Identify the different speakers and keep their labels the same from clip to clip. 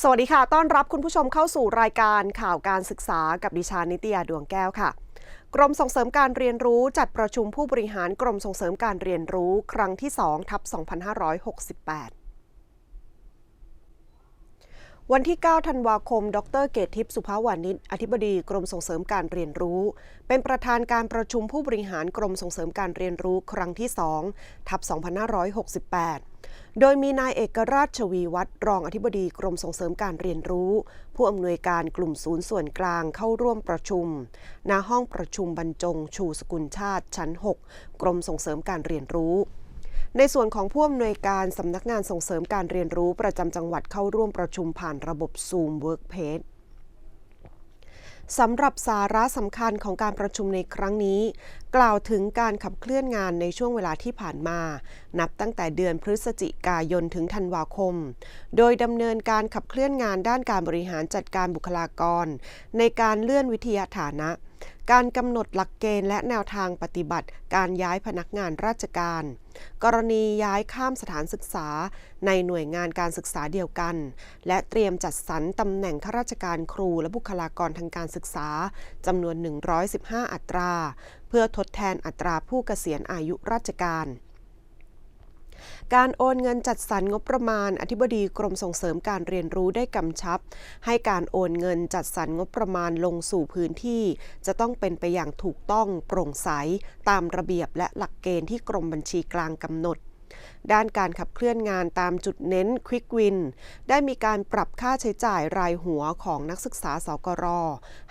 Speaker 1: สวัสดีค่ะ ต้อนรับคุณผู้ชมเข้าสู่รายการข่าวการศึกษากับดิฉันนิตยาดวงแก้วค่ะ กรมส่งเสริมการเรียนรู้จัดประชุมผู้บริหารกรมส่งเสริมการเรียนรู้ครั้งที่ 2 ทับ 2568 วันที่ 9 ธันวาคม ดร เกตทิพย์สุภาวานิชอธิบดีกรมส่งเสริมการเรียนรู้ เป็นประธานการประชุมผู้บริหารกรมส่งเสริมการเรียนรู้ครั้งที่ 2 ทับ 2568 โดยมีนายเอกราชชวีวัฒน์รองอธิบดีกรมส่งเสริมการเรียนรู้ ผู้อำนวยการกลุ่มศูนย์ส่วนกลางเข้าร่วมประชุมณห้องประชุมบรรจงชูสกุลชาติชั้น 6 กรมส่งเสริมการเรียนรู้ ในส่วนของผู้อำนวยการสำนักงานส่งเสริมการเรียนรู้ประจำจังหวัดเข้าร่วมประชุมผ่านระบบ Zoom Workpage สำหรับสาระสำคัญของการประชุมในครั้งนี้ กล่าวถึงการขับเคลื่อนงานในช่วงเวลาที่ผ่านมา นับตั้งแต่เดือนพฤศจิกายนถึงธันวาคม โดยดำเนินการขับเคลื่อนงานด้านการบริหารจัดการบุคลากร ในการเลื่อนวิทยาฐานะ การกำหนดหลักเกณฑ์และแนวทางปฏิบัติ การย้ายพนักงานราชการ กรณีย้ายข้ามสถานศึกษา ในหน่วยงานการศึกษาเดียวกัน และเตรียมจัดสรรตำแหน่งข้าราชการครูและบุคลากรทางการศึกษาจำนวน 115 อัตรา เพื่อทดแทนอัตราผู้เกษียณอายุราชการ การโอนเงินจัดสรรงบประมาณ อธิบดีกรมส่งเสริมการเรียนรู้ได้กำชับ ให้การโอนเงินจัดสรรงบประมาณลงสู่พื้นที่ จะต้องเป็นไปอย่างถูกต้องโปร่งใส ตามระเบียบและหลักเกณฑ์ที่กรมบัญชีกลางกำหนด ด้านการขับเคลื่อนงานตามจุดเน้น Quick Win ได้มีการปรับค่าใช้จ่ายรายหัวของนักศึกษาสกร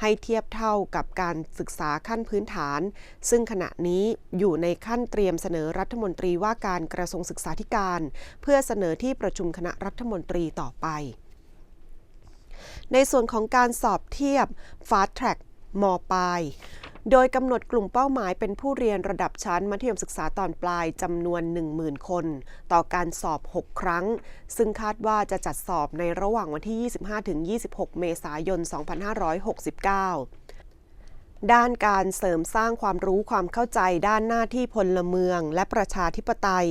Speaker 1: ให้เทียบเท่ากับการศึกษาขั้นพื้นฐาน ซึ่งขณะนี้อยู่ในขั้นเตรียมเสนอรัฐมนตรีว่าการกระทรวงศึกษาธิการ เพื่อเสนอที่ประชุมคณะรัฐมนตรีต่อไป ในส่วนของการสอบเทียบ Fast Track มปลาย โดยกำหนดกลุ่มเป้าหมายเป็นผู้เรียนระดับชั้นมัธยมศึกษาตอนปลายจำนวน 10,000 คน ต่อการสอบ 6 ครั้ง ซึ่งคาดว่าจะจัดสอบในระหว่างวันที่ 25-26 เมษายน 2569 ด้านการเสริมสร้างความรู้ความเข้าใจด้านหน้าที่พลเมือง และประชาธิปไตย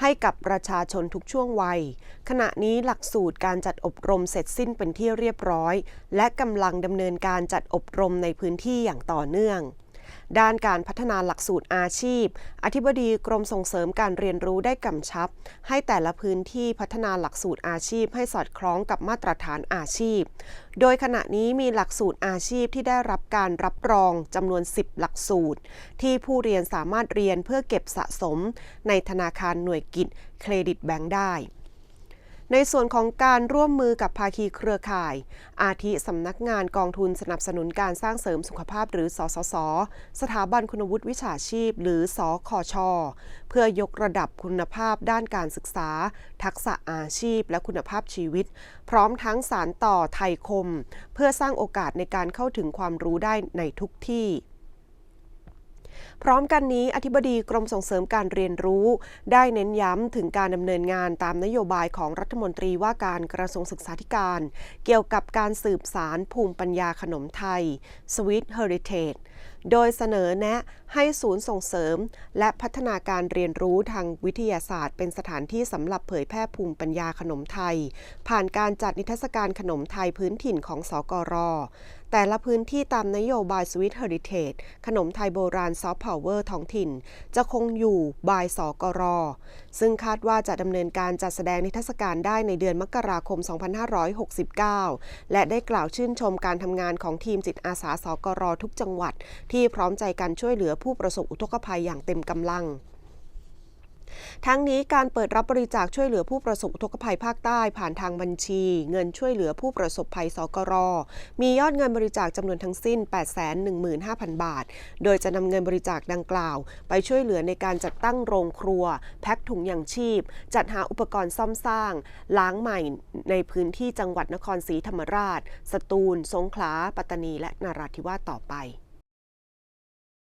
Speaker 1: ให้กับประชาชนทุกช่วงวัย ขณะนี้หลักสูตรการจัดอบรมเสร็จสิ้นเป็นที่เรียบร้อย และกำลังดำเนินการจัดอบรมในพื้นที่อย่างต่อเนื่อง ด้านการพัฒนาหลักสูตรอาชีพ อธิบดีกรมส่งเสริมการเรียนรู้ได้กำชับ ให้แต่ละพื้นที่พัฒนาหลักสูตรอาชีพ ให้สอดคล้องกับมาตรฐานอาชีพ โดยขณะนี้มีหลักสูตรอาชีพที่ได้รับการรับรองจำนวน 10 หลักสูตร ที่ผู้เรียนสามารถเรียนเพื่อเก็บสะสม ในธนาคารหน่วยกิจเครดิตแบงก์ได้ ในส่วนของการร่วมมือกับภาคีเครือข่าย อาทิสำนักงานกองทุนสนับสนุนการสร้างเสริมสุขภาพหรือ สสส สถาบันคุณวุฒิวิชาชีพ หรือสอคอชอเพื่อยกระดับคุณภาพด้านการศึกษา ทักษะอาชีพ และคุณภาพชีวิต พร้อมทั้งสารต่อไทยคม เพื่อสร้างโอกาสในการเข้าถึงความรู้ได้ในทุกที่ พร้อมกันนี้อธิบดีกรมส่งเสริมการเรียนรู้ ได้เน้นย้ำถึงการดำเนินงานตามนโยบายของรัฐมนตรีว่าการกระทรวงศึกษาธิการ เกี่ยวกับการสืบสารภูมิปัญญาขนมไทย Sweet Heritage โดยเสนอแนะให้ศูนย์ส่งเสริม และพัฒนาการเรียนรู้ทางวิทยาศาสตร์ เป็นสถานที่สำหรับเผยแพร่ภูมิปัญญาขนมไทย ผ่านการจัดนิทรรศการขนมไทยพื้นถิ่นของสกร แต่ละพื้นที่ตามนโยบาย Sweet Heritage ขนมไทยโบราณซอฟต์พาวเวอร์ท้องถิ่น จะคงอยู่บายสกร ซึ่งคาดว่าจะดำเนินการจัดแสดงนิทรรศการได้ในเดือนมกราคม 2569 และได้กล่าวชื่นชมการทำงานของทีมจิตอาสาสกรทุกจังหวัด ที่พร้อมใจกันช่วยเหลือผู้ประสบอุทกภัยอย่างเต็มกำลัง ทั้งนี้การเปิดรับบริจาคช่วยเหลือผู้ประสบอุทกภัยภาคใต้ผ่านทางบัญชี เงินช่วยเหลือผู้ประสบภัยสกร มียอดเงินบริจาคจำนวนทั้งสิ้น 815,000 บาท โดยจะนำเงินบริจาคดังกล่าว ไปช่วยเหลือในการจัดตั้งโรงครัว แพ็คถุงยางชีพ จัดหาอุปกรณ์ซ่อมสร้าง ล้างใหม่ในพื้นที่จังหวัดนครศรีธรรมราช สตูล สงขลา ปัตตานี และนราธิวาสต่อไป